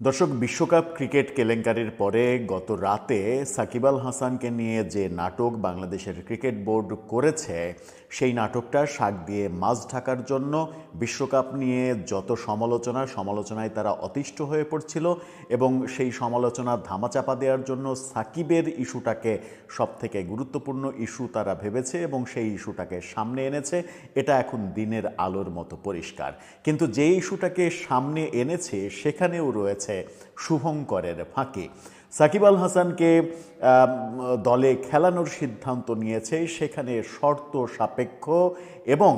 দর্শক, বিশ্বকাপ ক্রিকেট কেলেঙ্কারির পরে গত রাতে সাকিব আল হাসানকে নিয়ে যে নাটক বাংলাদেশের ক্রিকেট বোর্ড করেছে, সেই নাটকটা শাক দিয়ে মাছ ঢাকার জন্য বিশ্বকাপ নিয়ে যত সমালোচনা, সমালোচনায় তারা অতিষ্ঠ হয়ে পড়ছিল এবং সেই সমালোচনা ধামাচাপা দেওয়ার জন্য সাকিবের ইস্যুটাকে সবথেকে গুরুত্বপূর্ণ ইস্যু তারা ভেবেছে এবং সেই ইস্যুটাকে সামনে এনেছে। এটা এখন দিনের আলোর মতো পরিষ্কার। কিন্তু যে ইস্যুটাকে সামনে এনেছে, সেখানেও রয়েছে শুভঙ্করের ফাঁকে। সাকিব আল হাসানকে দলে খেলানোর সিদ্ধান্ত নিয়েছে, সেখানে শর্ত সাপেক্ষ এবং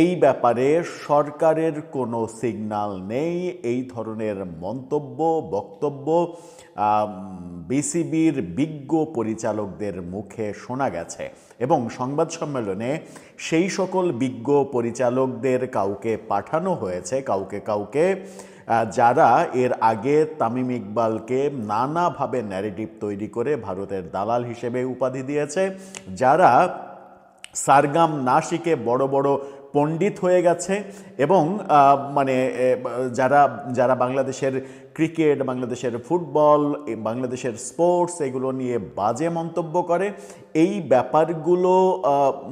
এই ব্যাপারে সরকারের কোনো সিগন্যাল নেই। এই ধরনের মন্তব্য, বক্তব্য বিসিবির বিজ্ঞ পরিচালকদের মুখে শোনা গেছে এবং সংবাদ সম্মেলনে সেই সকল বিজ্ঞ পরিচালকদের কাউকে পাঠানো হয়েছে, কাউকে কাউকে যারা এর আগে তামিম ইকবালকে নানাভাবে ন্যারেটিভ তৈরি করে ভারতের দালাল হিসেবে উপাধি দিয়েছে, যারা সারগাম না শিখে বড় বড় পণ্ডিত হয়ে গেছে এবং মানে যারা যারা বাংলাদেশের ক্রিকেট, বাংলাদেশের ফুটবল বাংলাদেশের স্পোর্টস এগুলো নিয়ে বাজে মন্তব্য করে, এই ব্যাপারগুলো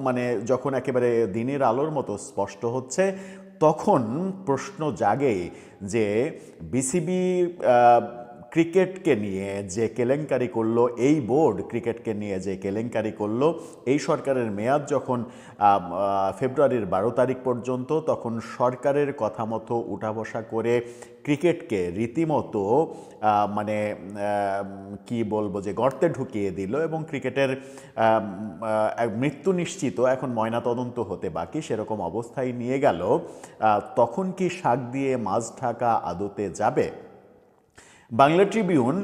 মানে যখন একেবারে দিনের আলোর মতো স্পষ্ট হচ্ছে, তখন প্রশ্ন জাগে যে বিসিবি ক্রিকেটকে নিয়ে যে কেলেঙ্কারি করল, এই বোর্ড ক্রিকেটকে নিয়ে যে কেলেঙ্কারি করল, এই সরকারের মেয়াদ যখন ফেব্রুয়ারির বারো তারিখ পর্যন্ত, তখন সরকারের কথা মতো উঠা বসা করে ক্রিকেটকে রীতিমতো মানে কি বলব যে গর্তে ঢুকিয়ে দিল এবং ক্রিকেটের মৃত্যু নিশ্চিত এখন ময়নাতদন্ত হতে বাকি, সেরকম অবস্থায় নিয়ে গেল। তখন কি শাক দিয়ে মাছ ঢাকা আদতে যাবে? বাংলা ট্রিবিউন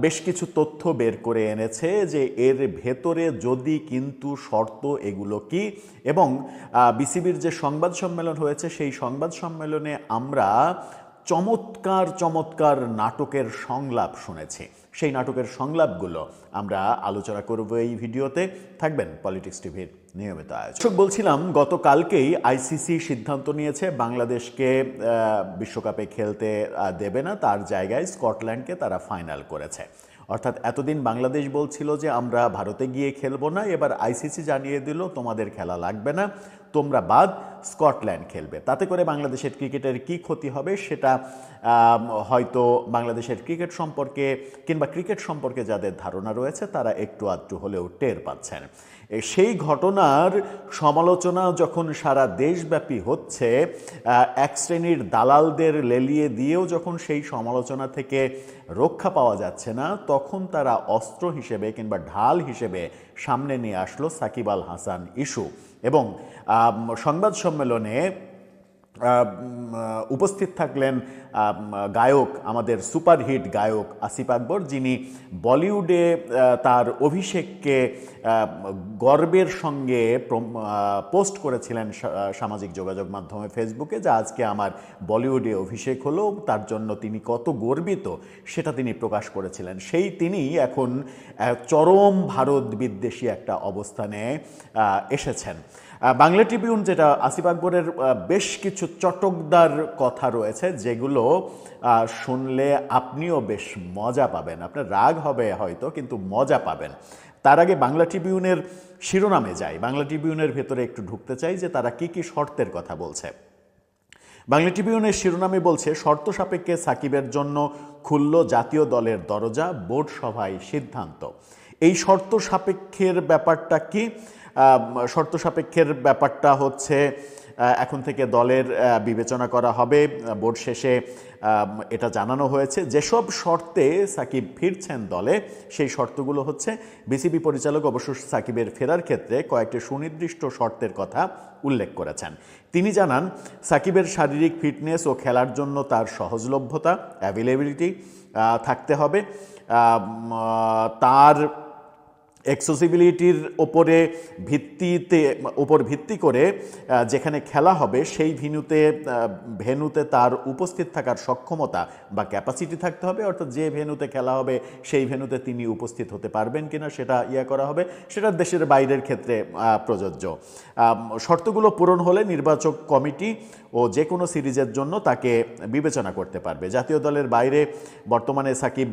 বেশ কিছু তথ্য বের করে এনেছে যে এর ভেতরে যদি কিন্তু শর্ত এগুলো কি এবং বিসিবির যে সংবাদ সম্মেলন হয়েছে সেই সংবাদ সম্মেলনে আমরা চমৎকার চমৎকার নাটকের সংলাপ শুনেছি। সেই নাটকের সংলাপগুলো আমরা আলোচনা করব এই ভিডিওতে। থাকবেন পলিটিক্স টিভির নিয়মিত আয়োজক বলছিলাম, গতকালকেই আইসিসি সিদ্ধান্ত নিয়েছে, বাংলাদেশকে বিশ্বকাপে খেলতে দেবে না, তার জায়গায় স্কটল্যান্ডকে তারা ফাইনাল করেছে। অর্থাৎ এতদিন বাংলাদেশ বলছিল যে, আমরা ভারতে গিয়ে খেলব না, এবার আইসিসি জানিয়ে দিল, তোমাদের খেলা লাগবে না তোমরা বাদ স্কটল্যান্ড খেলবে। তাতে করে বাংলাদেশের ক্রিকেটের কি ক্ষতি হবে সেটা হয়তো বাংলাদেশের ক্রিকেট সম্পর্কে কিংবা ক্রিকেট সম্পর্কে যাদের ধারণা রয়েছে, তারা একটু আধটু হলেও টের পাচ্ছেন। সেই ঘটনার সমালোচনা যখন সারা দেশব্যাপী হচ্ছে এক শ্রেণির দালালদের লেলিয়ে দিয়েও যখন সেই সমালোচনা থেকে রক্ষা পাওয়া যাচ্ছে না, তখন তারা অস্ত্র হিসেবে কিংবা ঢাল হিসেবে সামনে নিয়ে আসলো সাকিব আল হাসান ইস্যু। এবং সংবাদ সম্মেলনে উপস্থিত থাকলেন গায়ক, আমাদের সুপারহিট গায়ক আসিফ আকবর, যিনি বলিউডে তার অভিষেককে গর্বের সঙ্গে পোস্ট করেছিলেন সামাজিক যোগাযোগ মাধ্যমে ফেসবুকে, যে আজকে আমার বলিউডে অভিষেক হলো, তার জন্য তিনি কত গর্বিত, সেটা তিনি প্রকাশ করেছিলেন। সেই তিনি এখন চরম ভারত বিদ্বেষী একটা অবস্থানে এসেছেন। বাংলা ট্রিবিউন যেটা আসিফ আকবরের বেশ কিছু চটকদার কথা রয়েছে, যেগুলো শুনলে আপনিও বেশ মজা পাবেন। আপনার রাগ হবে হয়তো, কিন্তু মজা পাবেন। তার আগে বাংলা ট্রিবিউনের শিরোনামে যাই। বাংলা ট্রিবিউনের ভেতরে একটু ঢুকতে চাই যে তারা কি কি শর্তের কথা বলছে। বাংলা ট্রিবিউনের শিরোনামে বলছে, শর্ত সাপেক্ষে সাকিবের জন্য খুলল জাতীয় দলের দরজা, বোর্ড সভায় সিদ্ধান্ত। এই শর্ত সাপেক্ষের ব্যাপারটা কি? শর্ত সাপেক্ষের ব্যাপারটা হচ্ছে এখন থেকে দলের বিবেচনা করা হবে। বোর্ড শেষে এটা জানানো হয়েছে যেসব শর্তে সাকিব ফিরছেন দলে। সেই শর্তগুলো হচ্ছে, বিসিবি পরিচালক অবশ্য সাকিবের ফেরার ক্ষেত্রে কয়েকটি সুনির্দিষ্ট শর্তের কথা উল্লেখ করেছেন। তিনি জানান, সাকিবের শারীরিক ফিটনেস ও খেলার জন্য তার সহজলভ্যতা অ্যাভেলেবিলিটি থাকতে হবে। তার অ্যাক্সেসিবিলিটির ওপরে ভিত্তিতে ওপর ভিত্তি করে যেখানে খেলা হবে সেই ভেন্যুতে আহ, ভেন্যুতে তার উপস্থিত থাকার সক্ষমতা বা ক্যাপাসিটি থাকতে হবে অর্থাৎ যে ভেন্যুতে খেলা হবে সেই ভেন্যুতে তিনি উপস্থিত হতে পারবেন কিনা সেটা ইয়া করা হবে। সেটা দেশের বাইরের ক্ষেত্রে প্রযোজ্য। শর্তগুলো পূরণ হলে নির্বাচক কমিটি ও যে কোনো সিরিজের জন্য তাকে বিবেচনা করতে পারবে। জাতীয় দলের বাইরে বর্তমানে সাকিব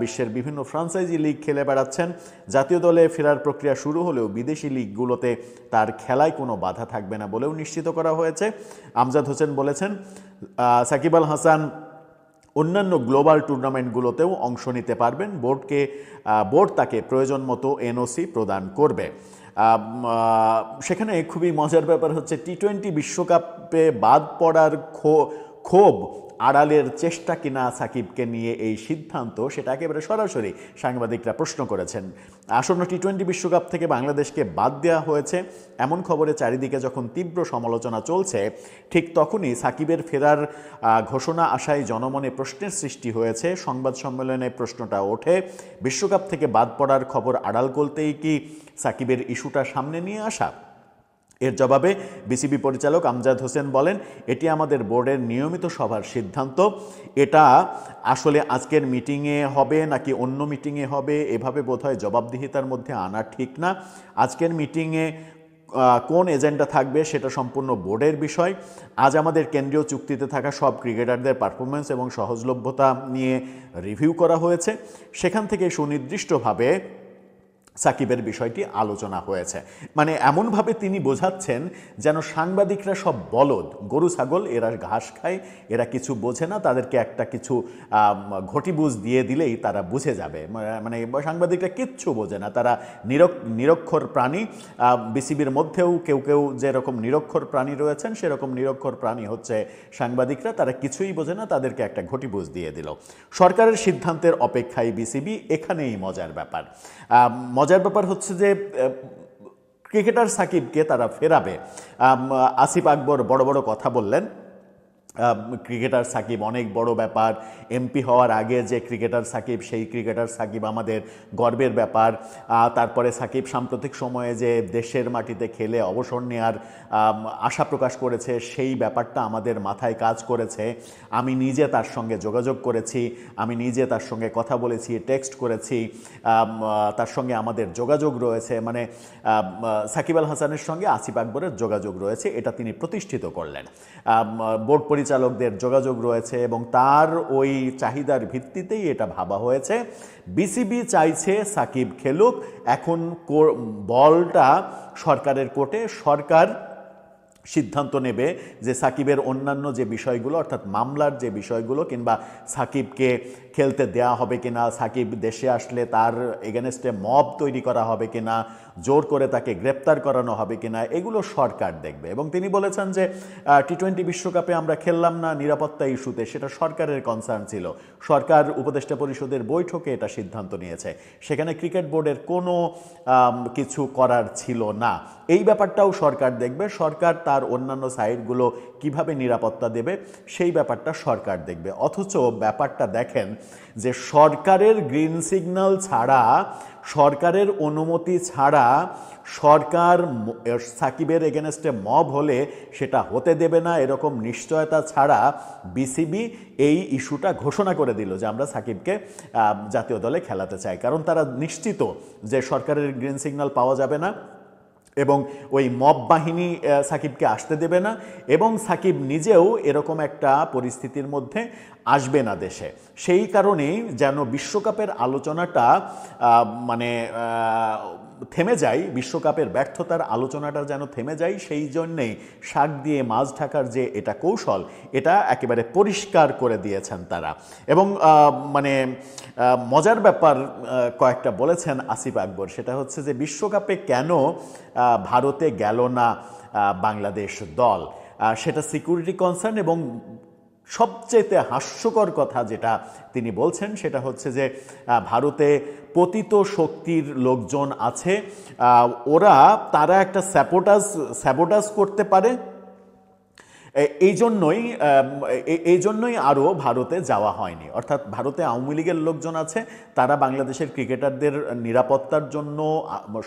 বিশ্বের বিভিন্ন ফ্রাঞ্চাইজি লিগ খেলে বেড়াচ্ছেন। জাতীয় দলে ফেরার প্রক্রিয়া শুরু হলেও বিদেশি লিগগুলোতে তার খেলায় কোনো বাধা থাকবে না বলেও নিশ্চিত করা হয়েছে। আমজাদ হোসেন বলেছেন সাকিব আল হাসান অন্যান্য গ্লোবাল টুর্নামেন্টগুলোতেও অংশ নিতে পারবেন। বোর্ডকে বোর্ড তাকে প্রয়োজন মতো এনওসি প্রদান করবে। সেখানে খুবই মজার ব্যাপার হচ্ছে টি টোয়েন্টি বিশ্বকাপে বাদ পড়ার ক্ষো- ক্ষোভ আড়ালের চেষ্টা কিনা সাকিবকে নিয়ে এই সিদ্ধান্ত, সেটা একেবারে সরাসরি সাংবাদিকরা প্রশ্ন করেছেন। আসন্ন টি টোয়েন্টি বিশ্বকাপ থেকে বাংলাদেশকে বাদ দেওয়া হয়েছে। এমন খবরে চারিদিকে যখন তীব্র সমালোচনা চলছে, ঠিক তখনই সাকিবের ফেরার ঘোষণা আসায় জনমনে প্রশ্নের সৃষ্টি হয়েছে। সংবাদ সম্মেলনে প্রশ্নটা ওঠে, বিশ্বকাপ থেকে বাদ পড়ার খবর আড়াল করতেই কি সাকিবের ইস্যুটা সামনে নিয়ে আসা? এর জবাবে বিসিবি পরিচালক আমজাদ হোসেন বলেন, এটি আমাদের বোর্ডের নিয়মিত সভার সিদ্ধান্ত। এটা আসলে আজকের মিটিংয়ে হবে নাকি অন্য মিটিংয়ে হবে, এভাবে বোধহয় জবাবদিহিতার মধ্যে আনা ঠিক না। আজকের মিটিংয়ে কোন এজেন্ডা থাকবে সেটা সম্পূর্ণ বোর্ডের বিষয়। আজ আমাদের কেন্দ্রীয় চুক্তিতে থাকা সব ক্রিকেটারদের পারফরমেন্স এবং সহজলভ্যতা নিয়ে রিভিউ করা হয়েছে। সেখান থেকে সুনির্দিষ্টভাবে সাকিবের বিষয়টি আলোচনা হয়েছে। মানে এমনভাবে তিনি বোঝাচ্ছেন যেন সাংবাদিকরা সব বলদ গরু ছাগল এরা ঘাস খায় এরা কিছু বোঝে না তাদেরকে একটা কিছু আম, ঘটিবুঝ দিয়ে দিলেই তারা বুঝে যাবে। মানে সাংবাদিকরা কিচ্ছু বোঝে না তারা নিরক নিরক্ষর প্রাণী বিসিবির মধ্যেও কেউ কেউ যেরকম নিরক্ষর প্রাণী রয়েছেন সেরকম নিরক্ষর প্রাণী হচ্ছে সাংবাদিকরা তারা কিছুই বোঝে না তাদেরকে একটা ঘটিবুঝ দিয়ে দিল। সরকারের সিদ্ধান্তের অপেক্ষায় বিসিবি এখানেই মজার ব্যাপার। মজার ব্যাপার হচ্ছে যে ক্রিকেটার সাকিবকে তারা ফেরাবে। আসিফ আকবর বড় বড় কথা বললেন। ক্রিকেটার সাকিব, অনেক বড় ব্যাপার। এমপি হওয়ার আগে যে ক্রিকেটার সাকিব, সেই ক্রিকেটার সাকিব আমাদের গর্বের ব্যাপার। তারপরে সাকিব সাম্প্রতিক সময়ে যে দেশের মাটিতে খেলে অবসর নেওয়ার আশা প্রকাশ করেছে, সেই ব্যাপারটা আমাদের মাথায় কাজ করেছে। আমি নিজে তার সঙ্গে যোগাযোগ করেছি, আমি নিজে তার সঙ্গে কথা বলেছি টেক্সট করেছি তার সঙ্গে আমাদের যোগাযোগ রয়েছে। মানে সাকিব আল হাসানের সঙ্গে আসিফ আকবরের যোগাযোগ রয়েছে, এটা তিনি প্রতিষ্ঠিত করলেন। বোর্ড বোর্ড পরিচালকদের যোগাযোগ রয়েছে এবং তার ওই চাহিদার ভিত্তিতেই এটা ভাবা হয়েছে। বিসিবি চাইছে সাকিব খেলুক, এখন বলটা সরকারের কোর্টে। সরকার সিদ্ধান্ত নেবে যে সাকিবের অন্যান্য যে বিষয়গুলো, অর্থাৎ মামলার যে বিষয়গুলো কিংবা সাকিবকে খেলতে দেয়া হবে কিনা, সাকিব দেশে আসলে তার এগেনস্টে মব তৈরি করা হবে কিনা, জোর করে তাকে গ্রেপ্তার করানো হবে কিনা, এগুলো সরকার দেখবে। এবং তিনি বলেছেন যে টি টোয়েন্টি বিশ্বকাপে আমরা খেললাম না নিরাপত্তা ইস্যুতে, সেটা সরকারের কনসার্ন ছিল। সরকার উপদেষ্টা পরিষদের বৈঠকে এটা সিদ্ধান্ত নিয়েছে। সেখানে ক্রিকেট বোর্ডের কোনো কিছু করার ছিল না। এই ব্যাপারটাও সরকার দেখবে। সরকার তার অন্যান্য সাইটগুলো কীভাবে নিরাপত্তা দেবে, সেই ব্যাপারটা সরকার দেখবে। অথচ ব্যাপারটা দেখেন যে সরকারের গ্রিন সিগন্যাল ছাড়া, সরকারের অনুমতি ছাড়া সরকার সাকিবের এগেনস্টে মব হলে সেটা হতে দেবে না, এরকম নিশ্চয়তা ছাড়া বিসিবি এই ইস্যুটা ঘোষণা করে দিল যে আমরা সাকিবকে জাতীয় দলে খেলাতে চাই। কারণ তারা নিশ্চিত যে সরকারের গ্রিন সিগন্যাল পাওয়া যাবে না এবং ওই মব বাহিনী সাকিবকে আসতে দেবে না এবং সাকিব নিজেও এরকম একটা পরিস্থিতির মধ্যে আসবে না দেশে। সেই কারণেই যেন বিশ্বকাপের আলোচনাটা মানে থেমে যায়, বিশ্বকাপের ব্যর্থতার আলোচনাটা যেন থেমে যায়, সেই জন্যেই শাক দিয়ে মাছ ঢাকার যে এটা কৌশল, এটা একেবারে পরিষ্কার করে দিয়েছেন তারা। এবং মানে মজার ব্যাপার কয়েকটা বলেছেন আসিফ আকবর, সেটা হচ্ছে যে বিশ্বকাপে কেন ভারতে গেল না বাংলাদেশ দল? সেটা সিকিউরিটি কনসার্ন এবং সবচেয়ে হাস্যকর কথা যেটা তিনি বলছেন সেটা হচ্ছে যে ভারতে পতিত শক্তির লোকজন আছে। ওরা, তারা একটা স্যাপোটাস স্যাবোটাস করতে পারে এই জন্যই এই জন্যই আরও ভারতে যাওয়া হয়নি। অর্থাৎ ভারতে আওয়ামী লীগের লোকজন আছে, তারা বাংলাদেশের ক্রিকেটারদের নিরাপত্তার জন্য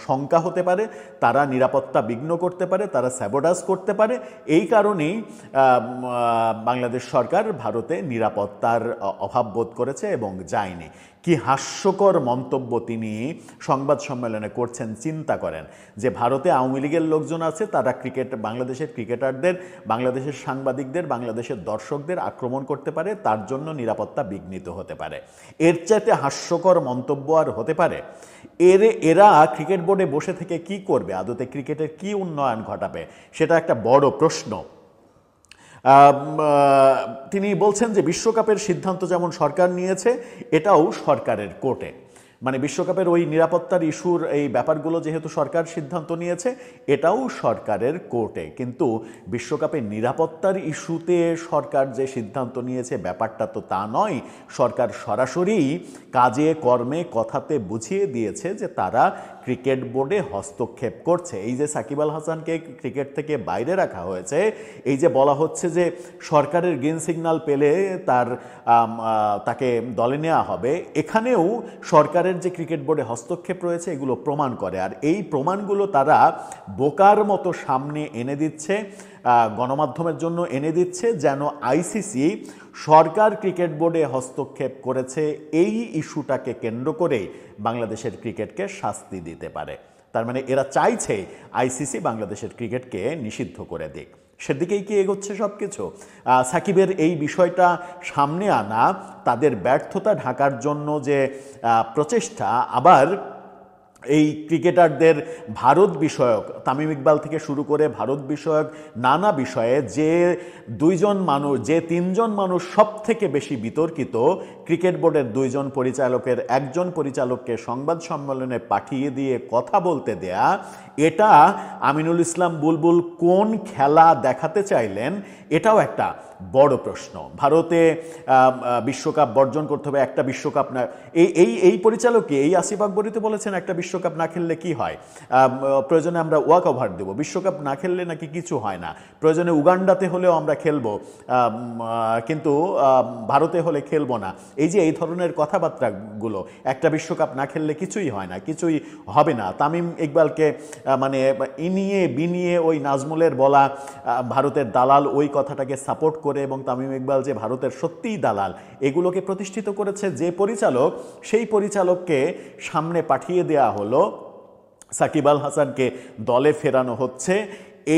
শঙ্কা হতে পারে, তারা নিরাপত্তা বিঘ্ন করতে পারে, তারা স্যাবোডাস করতে পারে। এই কারণেই বাংলাদেশ সরকার ভারতে নিরাপত্তার অভাব বোধ করেছে এবং যায়নি। কি হাস্যকর মন্তব্য তিনি সংবাদ সম্মেলনে করছেন, চিন্তা করেন। যে ভারতে আওয়ামী লীগের লোকজন আছে, তারা ক্রিকেট, বাংলাদেশের ক্রিকেটারদের, বাংলাদেশের সাংবাদিকদের, বাংলাদেশের দর্শকদের আক্রমণ করতে পারে, তার জন্য নিরাপত্তা বিঘ্নিত হতে পারে। এর চাইতে হাস্যকর মন্তব্য আর হতে পারে? এর, এরা ক্রিকেট বোর্ডে বসে থেকে কি করবে? আদতে ক্রিকেটের কি উন্নয়ন ঘটাবে? সেটা একটা বড় প্রশ্ন। তিনি বলছেন যে বিশ্বকাপের সিদ্ধান্ত যেমন সরকার নিয়েছে এটাও সরকারের কোর্টে। মানে বিশ্বকাপের ওই নিরাপত্তার ইস্যুর এই ব্যাপারগুলো যেহেতু সরকার সিদ্ধান্ত নিয়েছে, এটাও সরকারের কোর্টে। কিন্তু বিশ্বকাপের নিরাপত্তার ইস্যুতে সরকার যে সিদ্ধান্ত নিয়েছে ব্যাপারটা তো তা নয়। সরকার সরাসরি কাজে, কর্মে, কথাতে বুঝিয়ে দিয়েছে যে তারা ক্রিকেট বোর্ডে হস্তক্ষেপ করছে। এই যে সাকিব আল হাসানকে ক্রিকেট থেকে বাইরে রাখা হয়েছে, এই যে বলা হচ্ছে যে সরকারের গ্রিন সিগন্যাল পেলে তার তাকে দলে নেওয়া হবে, এখানেও সরকারের যে ক্রিকেট বোর্ডে হস্তক্ষেপ রয়েছে, এগুলো প্রমাণ করে। আর এই প্রমাণগুলো তারা বোকার মতো সামনে এনে দিচ্ছে গণমাধ্যমের জন্য এনে দিচ্ছে, যেন আইসিসি সরকার ক্রিকেট বোর্ডে হস্তক্ষেপ করেছে। এই ইস্যুটাকে কেন্দ্র করেই বাংলাদেশের ক্রিকেটকে শাস্তি দিতে পারে। তার মানে এরা চাইছে আইসিসি বাংলাদেশের ক্রিকেটকে নিষিদ্ধ করে দিক। সেদিকেই কি এগোচ্ছে সব কিছু সাকিবের এই বিষয়টা সামনে আনা, তাদের ব্যর্থতা ঢাকার জন্য যে প্রচেষ্টা, আবার এই ক্রিকেটারদের ভারত বিষয়ক, তামিম ইকবাল থেকে শুরু করে ভারত বিষয়ক নানা বিষয়ে যে দুইজন মানুষ, যে তিনজন মানুষ সব থেকে বেশি বিতর্কিত ক্রিকেট বোর্ডের দুইজন পরিচালকের একজন পরিচালককে সংবাদ সম্মেলনে পাঠিয়ে দিয়ে কথা বলতে দেয়া, এটা আমিনুল ইসলাম বুলবুল কোন খেলা দেখাতে চাইলেন, এটাও একটা বড় প্রশ্ন। ভারতে বিশ্বকাপ বর্জন করতে হবে, একটা বিশ্বকাপ না, এই এই এই পরিচালককে, এই আসিফ আকবরই তো বলেছেন একটা বিশ্বকাপ না খেললে কি হয়? প্রয়োজনে আমরা ওয়াক ওভার দেবো, বিশ্বকাপ না খেললে নাকি কিছু হয় না। প্রয়োজনে উগান্ডাতে হলেও আমরা খেলব কিন্তু ভারতে হলে খেলব না। এই যে এই ধরনের কথাবার্তাগুলো, একটা বিশ্বকাপ না খেললে কিছুই হয় না, কিছুই হবে না। তামিম ইকবালকে মানে ইনিয়ে বিনিয়ে ওই নাজমুলের বলা ভারতের দালাল ওই কথাটাকে সাপোর্ট করে এবং তামিম ইকবাল যে ভারতের সত্যিই দালাল, এগুলোকে প্রতিষ্ঠিত করেছে যে পরিচালক, সেই পরিচালককে সামনে পাঠিয়ে দেয়া হলো। সাকিব আল হাসানকে দলে ফেরানো হচ্ছে।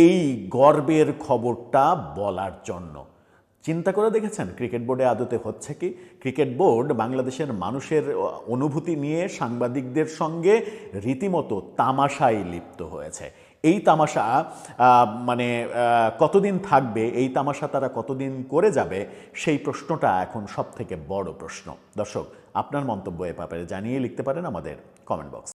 এই গর্বের খবরটা বলার জন্য। চিন্তা করে দেখেছেন? ক্রিকেট বোর্ডে আদতে হচ্ছে কি? ক্রিকেট বোর্ড বাংলাদেশের মানুষের অনুভূতি নিয়ে সাংবাদিকদের সঙ্গে রীতিমতো তামাশায় লিপ্ত হয়েছে। এই তামাশা মানে কতদিন থাকবে? এই তামাশা তারা কতদিন করে যাবে? সেই প্রশ্নটা এখন সব থেকে বড় প্রশ্ন। দর্শক, আপনার মন্তব্য এ ব্যাপারে জানিয়ে লিখতে পারেন আমাদের কমেন্ট বক্স